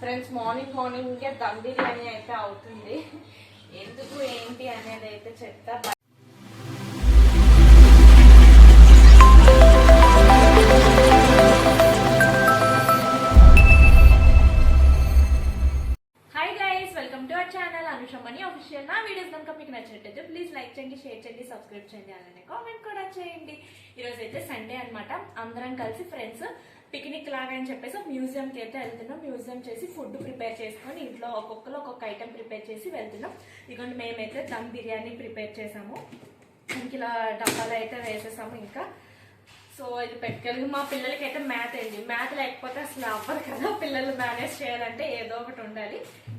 Friends morning మార్నింగ్కే దమ్ బిర్యానీ అయితే అవుతుంది. ఎందుకు ఏంటి అనేది అయితే చెప్తా. Hi guys welcome to our channel Anushamani official నా వీడియోస్ కనుక మీకు నచ్చినట్టయితే ప్లీజ్ లైక్ చేయండి షేర్ చేయండి సబ్స్క్రైబ్ చేయండి అలానే కామెంట్ కూడా చేయండి. ఈరోజు అయితే సండే అనమాట అందరం కలిసి ఫ్రెండ్స్ పిక్నిక్ లాగా అని చెప్పేసి మ్యూజియంకి అయితే వెళ్తున్నాం. మ్యూజియం చేసి ఫుడ్ ప్రిపేర్ చేసుకొని ఇంట్లో ఒక్కొక్కరు ఒక్కొక్క ఐటెం ప్రిపేర్ చేసి వెళ్తున్నాం. ఇదిగోండి మేమైతే దమ్ బిర్యానీ ప్రిపేర్ చేసాము. ఇంక ఇలా డబ్బాలు అయితే వేసేసాము ఇంకా. సో ఇది పెట్టుకెళ్ళి మా పిల్లలకి అయితే మ్యాథ్ అయింది మ్యాథ్ లేకపోతే అసలు అవ్వదు కదా. పిల్లలు మేనేజ్ చేయాలంటే ఏదో ఒకటి ఉండాలి.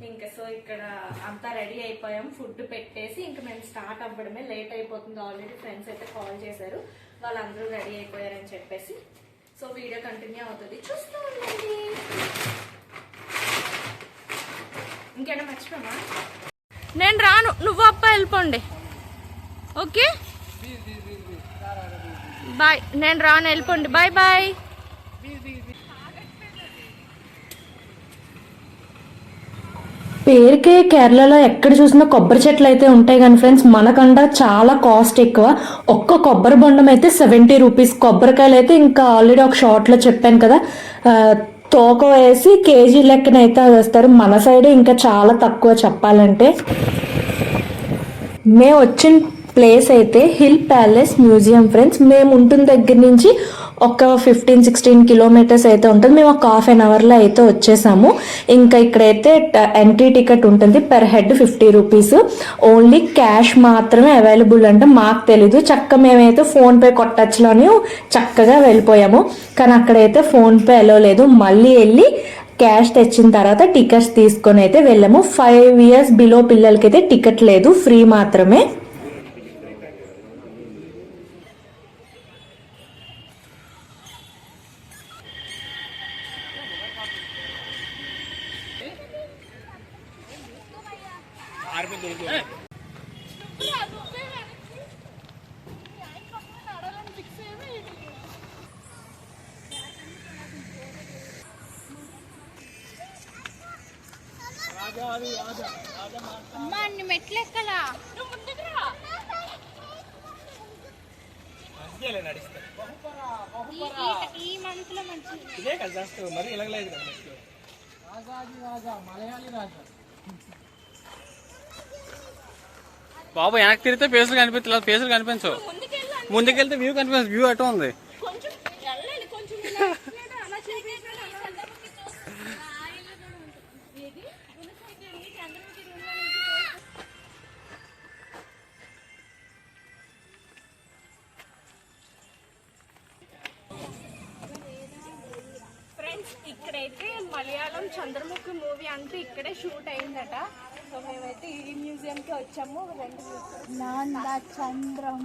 ఇంకా సో ఇక్కడ అంతా రెడీ అయిపోయాం. ఫుడ్ పెట్టేసి ఇంకా మేము స్టార్ట్ అవ్వడమే లేట్ అయిపోతుంది. ఆల్రెడీ ఫ్రెండ్స్ అయితే కాల్ చేశారు. వాళ్ళందరూ రెడీ అయిపోయారని చెప్పేసి. సో వీడియో కంటిన్యూ అవుతుంది. చూస్తూ ఉండండి. ఇంకేనా మర్చిపోమా నేను రాను. నువ్వు అప్ప వెళ్ళిపోండి. ఓకే? బాయ్. నేను రాను. వెళ్ళిపోండి. Bye bye. పేరుకే కేరళలో ఎక్కడ చూసినా కొబ్బరి చెట్లు అయితే ఉంటాయి కానీ ఫ్రెండ్స్ మనకంట చాలా కాస్ట్ ఎక్కువ. ఒక్క కొబ్బరి బొండం అయితే సెవెంటీ రూపీస్ కొబ్బరికాయలు అయితే ఇంకా ఆల్రెడీ ఒక షార్ట్లో చెప్పాను కదా. తోక వేసి కేజీ లెక్కన అయితే వేస్తారు. మన సైడ్ ఇంకా చాలా తక్కువ చెప్పాలంటే. మేము వచ్చిన ప్లేస్ అయితే హిల్ ప్యాలెస్ మ్యూజియం ఫ్రెండ్స్ మేము ఉంటున్న దగ్గర నుంచి ఒక ఫిఫ్టీన్ సిక్స్టీన్ కిలోమీటర్స్ అయితే ఉంటుంది. మేము ఒక హాఫ్ అన్ అవర్లో అయితే వచ్చేసాము. ఇంకా ఇక్కడైతే ఎంట్రీ టికెట్ ఉంటుంది. Per head fifty rupees only cash మాత్రమే అవైలబుల్ అంటే మాకు తెలీదు. చక్క మేమైతే ఫోన్పే కొట్టచ్చులోని చక్కగా వెళ్ళిపోయాము. కానీ అక్కడైతే ఫోన్పే అలో లేదు. మళ్ళీ వెళ్ళి క్యాష్ తెచ్చిన తర్వాత టికెట్స్ తీసుకొని అయితే వెళ్ళాము. ఫైవ్ ఇయర్స్ బిలో పిల్లలకైతే టికెట్ లేదు. ఫ్రీ మాత్రమే. అమ్మా ఈ- మంత్లో మరి ఇలాగలేదు కదా బాబు వెనక్కి తిరిగితే పేసులు కనిపించలేదు పేసులు కనిపించవు. ముందుకెళ్తే వ్యూ కనిపించదు వ్యూ అటు ఉంది. ఇక్కడైతే మలయాళం చంద్రముఖి మూవీ అంతా ఇక్కడే షూట్ అయిందట. సో మేమైతే ఈ మ్యూజియం కి వచ్చాము రెండు నంద చంద్రం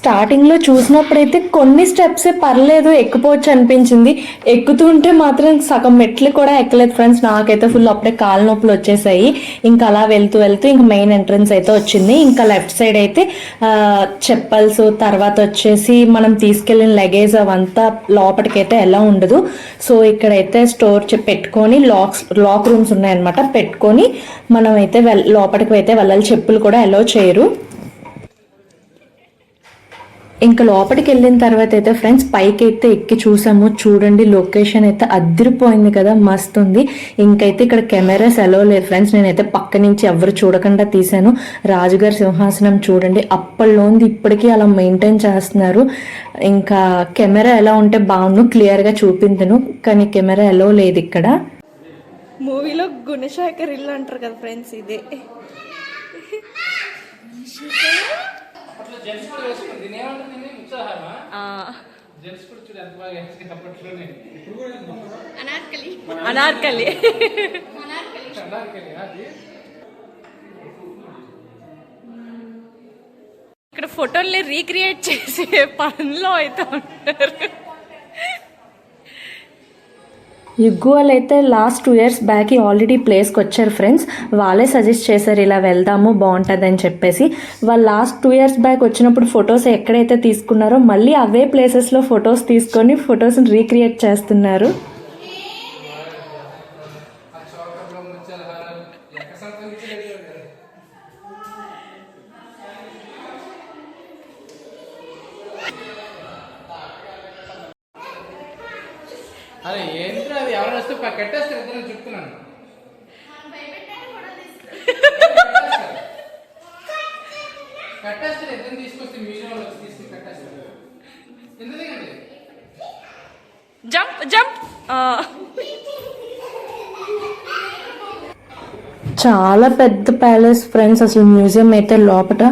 స్టార్టింగ్లో స్టార్టింగ్లో చూసినప్పుడైతే కొన్ని స్టెప్స్ పర్లేదు ఎక్కిపోవచ్చు అనిపించింది. ఎక్కుతుంటే మాత్రం సగం మెట్లు కూడా ఎక్కలేదు ఫ్రెండ్స్ నాకైతే ఫుల్ అప్పుడే కాళ్ళ నొప్పులు వచ్చేసాయి. ఇంకా అలా వెళ్తూ వెళ్తూ ఇంకా మెయిన్ ఎంట్రన్స్ అయితే వచ్చింది. ఇంకా లెఫ్ట్ సైడ్ అయితే చెప్పల్స్ తర్వాత వచ్చేసి మనం తీసుకెళ్ళిన లగేజ్ అవంతా లోపలికైతే ఎలా ఉండదు. సో ఇక్కడైతే స్టోర్ పెట్టుకొని లాక్స్ లాక్ రూమ్స్ ఉన్నాయన్నమాట. పెట్టుకొని మనం అయితే వెల్ లోపలికి అయితే వెళ్ళాలి. చెప్పులు కూడా అలో చేయరు. ఇంకా లోపలికి వెళ్ళిన తర్వాత అయితే ఫ్రెండ్స్ పైకి అయితే ఎక్కి చూసాము. చూడండి లొకేషన్ అయితే అదిరిపోయింది కదా మస్తు ఉంది. ఇంకైతే ఇక్కడ కెమెరాస్ ఎలా లేదు ఫ్రెండ్స్. నేనైతే పక్క నుంచి ఎవరు చూడకుండా తీశాను. రాజుగారి సింహాసనం చూడండి అప్పట్లోంది ఇప్పటికీ అలా మెయింటైన్ చేస్తున్నారు. ఇంకా కెమెరా ఎలా ఉంటే బాగుండు క్లియర్గా చూపించను కానీ కెమెరా ఎలా లేదు ఇక్కడ. మూవీలో గుణశేఖర్ ఇల్లు అంటారు కదా ఫ్రెండ్స్ ఇదే. జెంట్స్ కూడా వేసుకుంది దీన్ని? ఉత్సాహమా? ఆ, జెంట్స్ కూడా చూడు ఎంత బాగా అప్పట్లోనే. అనార్కలి. అనార్కలి. అనార్కలి, అది? ఇక్కడ ఫోటోల్ని రీక్రియేట్ చేసే పనిలో అయితే ఉంటారు. యుగ్గు వాళ్ళు అయితే last two years back already ప్లేస్కి వచ్చారు ఫ్రెండ్స్ వాళ్ళే సజెస్ట్ చేశారు ఇలా వెళ్దాము బాగుంటుంది అని చెప్పేసి. వాళ్ళు లాస్ట్ టూ ఇయర్స్ బ్యాక్ వచ్చినప్పుడు ఫొటోస్ ఎక్కడైతే తీసుకున్నారో మళ్ళీ అవే ప్లేసెస్లో ఫొటోస్ తీసుకొని ఫొటోస్ని రీక్రియేట్ చేస్తున్నారు. Jump jump. చాలా పెద్ద ప్యాలెస్ ఫ్రెండ్స్ అసలు మ్యూజియం అయితే లోపల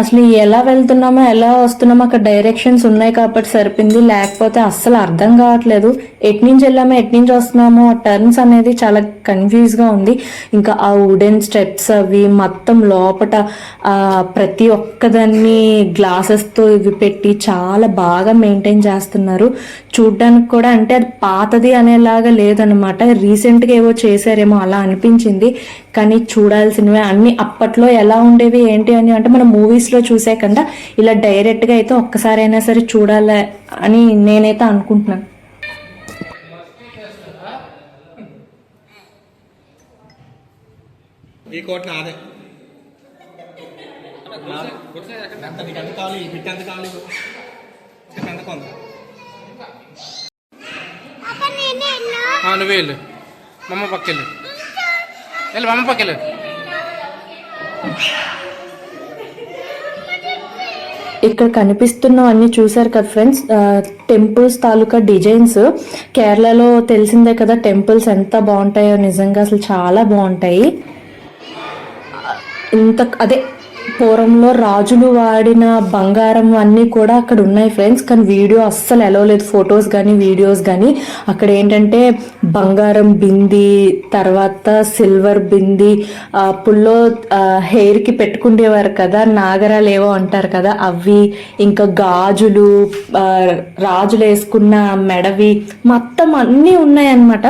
అసలు ఎలా వెళ్తున్నామో ఎలా వస్తున్నామో అక్కడ డైరెక్షన్స్ ఉన్నాయి కాబట్టి సరిపోయింది. లేకపోతే అస్సలు అర్థం కావట్లేదు. ఎటు నుంచి వెళ్ళామో ఎటు నుంచి వస్తున్నామో టర్న్స్ అనేది చాలా కన్ఫ్యూజ్గా ఉంది. ఇంకా ఆ వుడెన్ స్టెప్స్ అవి మొత్తం లోపల ప్రతి ఒక్కదాన్ని గ్లాసెస్తో ఇవి పెట్టి చాలా బాగా మెయింటైన్ చేస్తున్నారు. చూడ్డానికి కూడా అంటే అది పాతది అనేలాగా లేదనమాట. రీసెంట్గా ఏవో చేశారేమో అలా అనిపించింది. కానీ చూడాల్సినవి అన్ని అప్పట్లో ఎలా ఉండేవి ఏంటి అని అంటే మనం మూవీస్లో చూసే కన్నా ఇలా డైరెక్ట్గా అయితే ఒక్కసారైనా సరే చూడాలి అని నేనైతే అనుకుంటున్నాను. ఈ కోట నాదే. ఎంత నీకు ఎంత కావాలి ఈ బిట్ ఎంత కావాలి చెప్పు ఎంత కొంత ఆ, నువ్వే వెళ్ళు. మమ్మ పక్కెళ్ళు వెళ్ళు మమ్మ పక్కలు ఇక్కడ కనిపిస్తున్నవన్నీ చూసారు కదా ఫ్రెండ్స్ టెంపుల్స్ తాలూకా డిజైన్స్. కేరళలో తెలిసిందే కదా టెంపుల్స్ ఎంత బాగుంటాయో నిజంగా అసలు చాలా బాగుంటాయి. ఇంత అదే పూర్వంలో రాజులు వాడిన బంగారం అన్నీ కూడా అక్కడ ఉన్నాయి ఫ్రెండ్స్ కానీ వీడియో అస్సలు ఎలా లేదు. ఫొటోస్ కానీ వీడియోస్ కానీ అక్కడ ఏంటంటే బంగారం బింది తర్వాత సిల్వర్ బింది అప్పుల్లో పుల్లో హెయిర్కి పెట్టుకునేవారు కదా నాగరాలు ఏవో అంటారు కదా అవి ఇంకా గాజులు రాజులు వేసుకున్న మెడవి మొత్తం అన్నీ ఉన్నాయన్నమాట.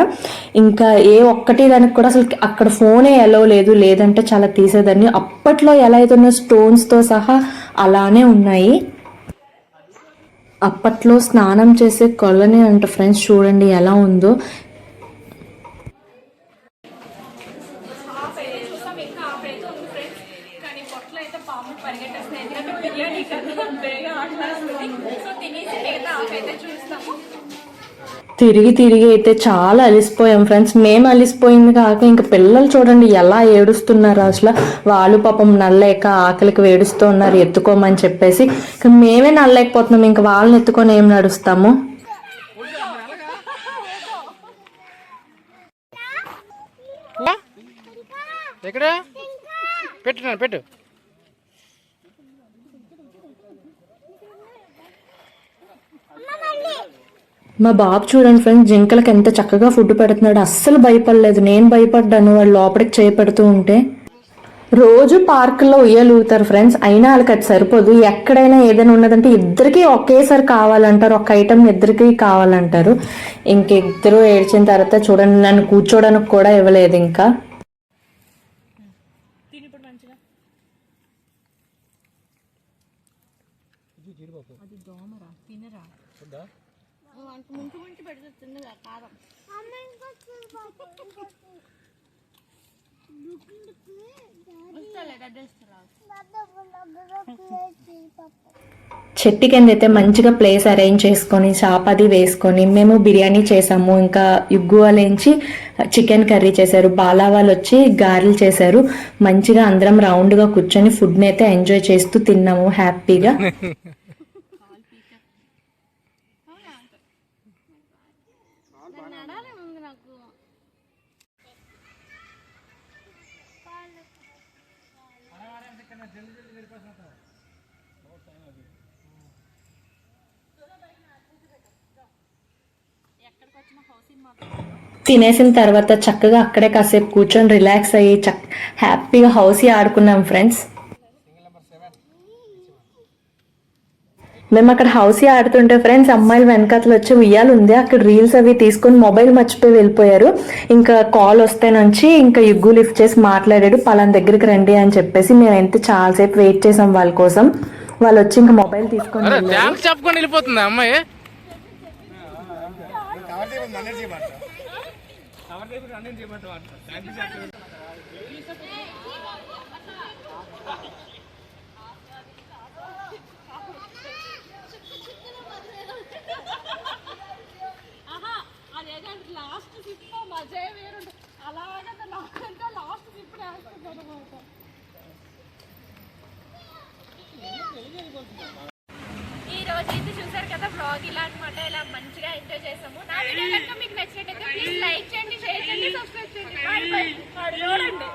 ఇంకా ఏ ఒక్కటి దానికి కూడా అసలు అక్కడ ఫోనే ఎలా లేదు. లేదంటే చాలా తీసేదాన్ని. అప్పట్లో ఎలా అయితే స్టోన్స్తో సహా అలానే ఉన్నాయి. అప్పట్లో స్నానం చేసే కొలని అంట ఫ్రెండ్స్ చూడండి ఎలా ఉందో. హాఫ్ పరిగెట్టేస్తాయి ఎందుకంటే బిర్యానీ కదా బేగా ఆటలాస్తుంది సో తినేసి మిగతా ఆఫ్ అయితే చూస్తాము. తిరిగి తిరిగి అయితే చాలా అలిసిపోయాం ఫ్రెండ్స్. మేము అలిసిపోయింది కాక ఇంకా పిల్లలు చూడండి ఎలా ఏడుస్తున్నారు అసలు. వాళ్ళు పాపం నల్లేక ఆకలికి వేడుస్తూ ఉన్నారు ఎత్తుకోమని చెప్పేసి. ఇంకా మేమే నల్లేకపోతున్నాం ఇంకా వాళ్ళని ఎత్తుకొని ఏం నడుస్తాము? పెట్టు పెట్టు. మా బాబు చూడండి ఫ్రెండ్స్ జింకలకి ఎంత చక్కగా ఫుడ్ పెడుతున్నాడు. అస్సలు భయపడలేదు. నేను భయపడ్డాను. వాళ్ళు లోపలికి చేపెడుతూ ఉంటే. రోజు పార్కులో ఉయ్యలుగుతారు ఫ్రెండ్స్ అయినా వాళ్ళకి అది సరిపోదు. ఎక్కడైనా ఏదైనా ఉన్నదంటే ఇద్దరికి ఒకేసారి కావాలంటారు. ఒక ఐటమ్ ఇద్దరికి కావాలంటారు. ఇంక ఇద్దరు ఏడ్చిన తర్వాత చూడండి నన్ను కూర్చోడానికి కూడా ఇవ్వలేదు ఇంకా. కారం చెట్టు కింద అయితే మంచిగా ప్లేస్ అరేంజ్ చేసుకొని చాపది వేసుకొని మేము బిర్యానీ చేసాము. ఇంకా యుగ్గు వాళ్ళేంచి చికెన్ కర్రీ చేశారు. బాలా వాళ్ళు వచ్చి గారెలు చేశారు. మంచిగా అందరం రౌండ్గా కూర్చొని ఫుడ్ని అయితే ఎంజాయ్ చేస్తూ తిన్నాము హ్యాపీగా తినేసిన తర్వాత చక్కగా అక్కడే కాసేపు కూర్చొని రిలాక్స్ అయ్యి చక్ హ్యాపీగా హౌసీ ఆడుకున్నాం ఫ్రెండ్స్ మేము అక్కడ హౌసీ ఆడుతుంటే ఫ్రెండ్స్ అమ్మాయిలు వెనకాతలు వచ్చి ఉయ్యాలు ఉంది అక్కడ రీల్స్ అవి తీసుకొని మొబైల్ మర్చిపోయి వెళ్ళిపోయారు. ఇంకా కాల్ వస్తే నుంచి ఇంకా యుగ్గు లిఫ్ట్ చేసి మాట్లాడాడు పలానా దగ్గరికి రండి అని చెప్పేసి మేమైతే చాలాసేపు వెయిట్ చేసాం వాళ్ళ కోసం. వాళ్ళు వచ్చి ఇంకా మొబైల్ తీసుకొని వెళ్ళిపోతుంది అమ్మాయి? చేయమని నన్నే చేయమంట ఇలా మంచిగా ఎంజాయ్ చేసాము నా వీడియో కనుక మీకు నచ్చినట్టయితే ప్లీజ్ లైక్ చేయండి షేర్ చేయండి సబ్స్క్రైబ్ చేయండి. చూడండి